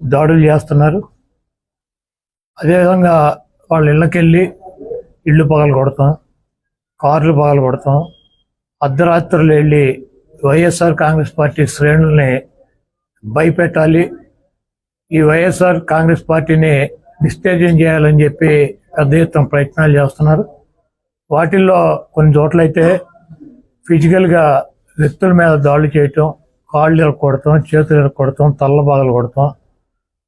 దాడులు చేస్తున్నారు. అదేవిధంగా వాళ్ళ ఇళ్ళకెళ్ళి ఇళ్ళు పగలు కొడతాం కార్లు పగలు కొడతాం. అర్ధరాత్రులు వెళ్ళి వైఎస్ఆర్ కాంగ్రెస్ పార్టీ శ్రేణుల్ని భయపెట్టాలి. ఈ వైఎస్ఆర్ కాంగ్రెస్ పార్టీని డిస్టేజం చేయాలని చెప్పి పెద్ద ఎత్తున ప్రయత్నాలు చేస్తున్నారు. వాటిల్లో కొన్ని చోట్లయితే ఫిజికల్గా వ్యక్తుల మీద దాడులు చేయటం కాళ్ళు కొడతాం చేతులు కొడతాం తల్ల బాగలు కొడతాం.